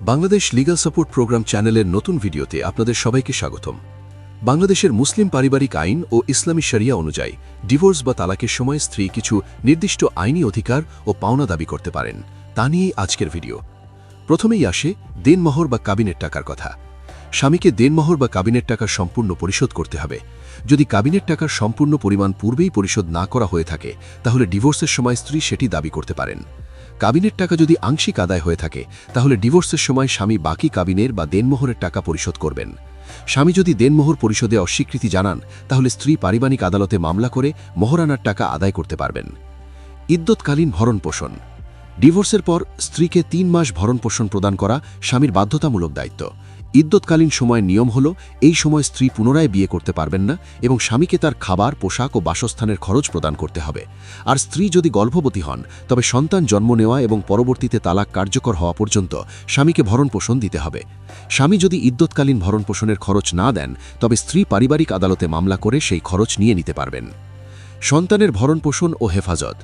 Bangladesh legal support programme চ্যানেলের নতুন ভিডিওতে আপনাদের সবাইকে স্বাগতম। বাংলাদেশের মুসলিম পারিবারিক আইন ও ইসলামী শরিয়া অনুযায়ী ডিভোর্স বা তালাকের সময় স্ত্রী কিছু নির্দিষ্ট আইনি অধিকার ও পাওনা দাবি করতে পারেন, তা নিয়েই আজকের ভিডিও। প্রথমেই আসে দেনমোহর বা কাবিনের টাকার কথা। স্বামীকে দেনমোহর বা কাবিনের টাকা সম্পূর্ণ পরিশোধ করতে হবে। যদি কাবিনের টাকার সম্পূর্ণ পরিমাণ পূর্বেই পরিশোধ না করা হয়ে থাকে, তাহলে ডিভোর্সের সময় স্ত্রী সেটি দাবি করতে পারেন। কাবিনের টাকা যদি আংশিক আদায় হয়ে থাকে, তাহলে ডিভোর্সের সময় স্বামী বাকি কাবিনের বা দেনমোহরের টাকা পরিশোধ করবেন। স্বামী যদি দেনমোহর পরিশোধে অস্বীকৃতি জানান, তাহলে স্ত্রী পারিবারিক আদালতে মামলা করে মহরানার টাকা আদায় করতে পারবেন। ইদ্যৎকালীন ভরণপোষণ ডিভোর্সের পর স্ত্রীকে তিন মাস ভরণপোষণ প্রদান করা স্বামীর বাধ্যতামূলক দায়িত্ব। ইদ্যৎকালীন সময়ের নিয়ম হল, এই সময় স্ত্রী পুনরায় বিয়ে করতে পারবেন না এবং স্বামীকে তার খাবার, পোশাক ও বাসস্থানের খরচ প্রদান করতে হবে। আর স্ত্রী যদি গর্ভবতী হন, তবে সন্তান জন্ম নেওয়া এবং পরবর্তীতে তালাক কার্যকর হওয়া পর্যন্ত স্বামীকে ভরণ পোষণ দিতে হবে। স্বামী যদি ইদ্যৎকালীন ভরণ পোষণের খরচ না দেন, তবে স্ত্রী পারিবারিক আদালতে মামলা করে সেই খরচ নিয়ে নিতে পারবেন। সন্তানের ভরণ পোষণ ও হেফাজত।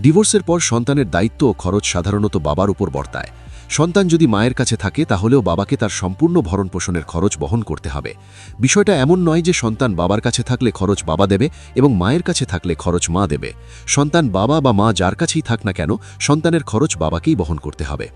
ডিভোর্সের পর সন্তানের দায়িত্ব ও খরচ সাধারণত বাবার উপর বর্তায়। সন্তান যদি মায়ের কাছে থাকে, তাহলেও বাবাকে তার সম্পূর্ণ ভরণ পোষণের খরচ বহন করতে হবে। বিষয়টা এমন নয় যে সন্তান বাবার কাছে থাকলে খরচ বাবা দেবে এবং মায়ের কাছে থাকলে খরচ মা দেবে। সন্তান বাবা বা মা যার কাছেই থাক না কেন, সন্তানের খরচ বাবাকেই বহন করতে হবে।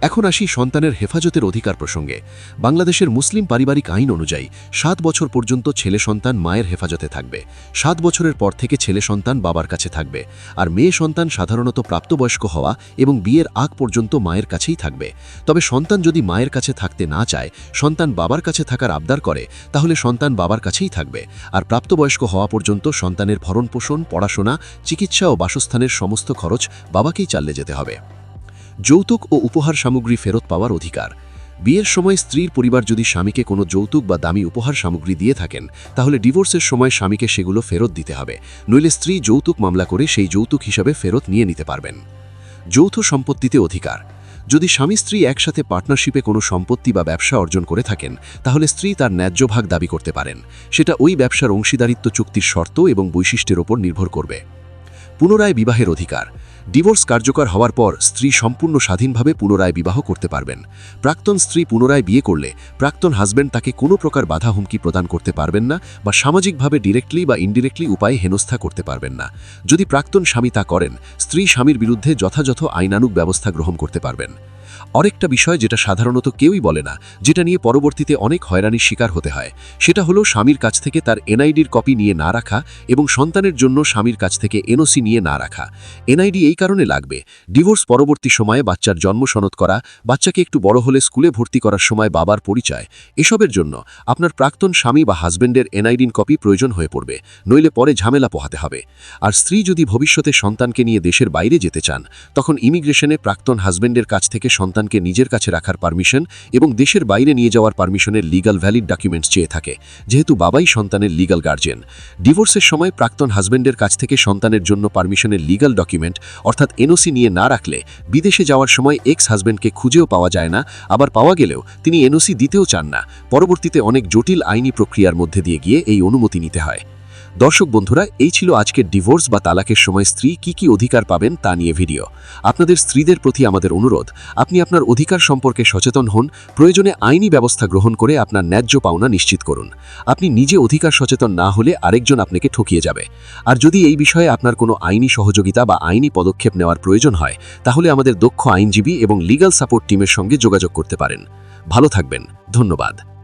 এখন আসি সন্তানের হেফাজতের অধিকার প্রসঙ্গে। বাংলাদেশের মুসলিম পারিবারিক আইন অনুযায়ী, সাত বছর পর্যন্ত ছেলে সন্তান মায়ের হেফাজতে থাকবে। সাত বছরের পর থেকে ছেলে সন্তান বাবার কাছে থাকবে। আর মেয়ে সন্তান সাধারণত প্রাপ্তবয়স্ক হওয়া এবং বিয়ের আগ পর্যন্ত মায়ের কাছেই থাকবে। তবে সন্তান যদি মায়ের কাছে থাকতে না চায়, সন্তান বাবার কাছে থাকার আবদার করে, তাহলে সন্তান বাবার কাছেই থাকবে। আর প্রাপ্তবয়স্ক হওয়া পর্যন্ত সন্তানের ভরণপোষণ, পড়াশোনা, চিকিৎসা ও বাসস্থানের সমস্ত খরচ বাবাকেই চালিয়ে যেতে হবে। যৌতুক ও উপহার সামগ্রী ফেরত পাওয়ার অধিকার। বিয়ের সময় স্ত্রীর পরিবার যদি স্বামীকে কোনো যৌতুক বা দামি উপহার সামগ্রী দিয়ে থাকেন, তাহলে ডিভোর্সের সময় স্বামীকে সেগুলো ফেরত দিতে হবে। নইলে স্ত্রী যৌতুক মামলা করে সেই যৌতুক হিসাবে ফেরত নিয়ে নিতে পারবেন। যৌথ সম্পত্তিতে অধিকার। যদি স্বামী স্ত্রী একসাথে পার্টনারশিপে কোনো সম্পত্তি বা ব্যবসা অর্জন করে থাকেন, তাহলে স্ত্রী তার ন্যায্য ভাগ দাবি করতে পারেন। সেটা ওই ব্যবসার অংশীদারিত্ব চুক্তির শর্ত এবং বৈশিষ্ট্যের ওপর নির্ভর করবে। পুনরায় বিবাহের অধিকার। ডিভোর্স কার্যকর হওয়ার পর স্ত্রী সম্পূর্ণ স্বাধীনভাবে পুনরায় বিবাহ করতে পারবেন। প্রাক্তন স্ত্রী পুনরায় বিয়ে করলে প্রাক্তন হাজব্যান্ড তাকে কোনো প্রকার বাধা হুমকি প্রদান করতে পারবেন না বা সামাজিকভাবে ডিরেক্টলি বা ইনডিরেক্টলি উপায়ে হেনস্থা করতে পারবেন না। যদি প্রাক্তন স্বামী তা করেন, স্ত্রী স্বামীর বিরুদ্ধে যথাযথ আইনানুক ব্যবস্থা গ্রহণ করতে পারবেন। আরেকটা বিষয় যেটা সাধারণত কেউই বলে না, যেটা নিয়ে পরবর্তীতে অনেক হয়রানির শিকার হতে হয়। সেটা হলো স্বামীর কাছ থেকে তার এনআইডির কপি নিয়ে না রাখা এবং সন্তানের জন্য স্বামীর কাছ থেকে এনওসি নিয়ে না রাখা। এনআইডি এই কারণে লাগবে। ডিভোর্স পরবর্তী সময়ে বাচ্চার জন্ম সনদ করা, বাচ্চাকে একটু বড় হলে স্কুলে ভর্তি করার সময় বাবার পরিচয়, এসবের জন্য আপনার প্রাক্তন স্বামী বা হাজবেন্ডের এনআইডিন কপি প্রয়োজন হয়ে পড়বে, নইলে পরে ঝামেলা পোহাতে হবে। আর স্ত্রী যদি ভবিষ্যতে সন্তানকে নিয়ে দেশের বাইরে যেতে চান, তখন ইমিগ্রেশনে প্রাক্তন হাজবেন্ডের কাছ থেকে সন্তানকে নিজের কাছে রাখার পারমিশন এবং দেশের বাইরে নিয়ে যাওয়ার পারমিশনের লিগাল ভ্যালিড ডকুমেন্টস চেয়ে থাকে। যেহেতু বাবাই সন্তানের লিগাল গার্জেন ডিভোর্সের সময় প্রাক্তন হাজবেন্ডের কাছ থেকে সন্তানের জন্য পারমিশনের লিগাল ডকুমেন্ট অর্থাৎ এনওসি নিয়ে না রাখলে বিদেশে যাওয়ার সময় এক্স হাজবেন্ডকে খুঁজেও পাওয়া যায় না, আবার পাওয়া গেলেও তিনি এনওসি দিতেও চান না। পরবর্তীতে অনেক জটিল আইনি প্রক্রিয়ার মধ্যে দিয়ে গিয়ে এই অনুমতি নিতে হয়। দর্শক বন্ধুরা, এই ছিল আজকের ডিভোর্স বা তালাকের সময় স্ত্রী কি কি অধিকার পাবেন তা নিয়ে ভিডিও। আপনাদের স্ত্রীদের প্রতি আমাদের অনুরোধ, আপনি আপনার অধিকার সম্পর্কে সচেতন হন, প্রয়োজনে আইনি ব্যবস্থা গ্রহণ করে আপনার ন্যায্য পাওনা নিশ্চিত করুন। আপনি নিজে অধিকার সচেতন না হলে আরেকজন আপনাকে ঠকিয়ে যাবে। আর যদি এই বিষয়ে আপনার কোনো আইনি সহযোগিতা বা আইনি পদক্ষেপ নেওয়ার প্রয়োজন হয়, তাহলে আমাদের দক্ষ আইনজীবী এবং লিগ্যাল সাপোর্ট টিমের সঙ্গে যোগাযোগ করতে পারেন। ভালো থাকবেন, ধন্যবাদ।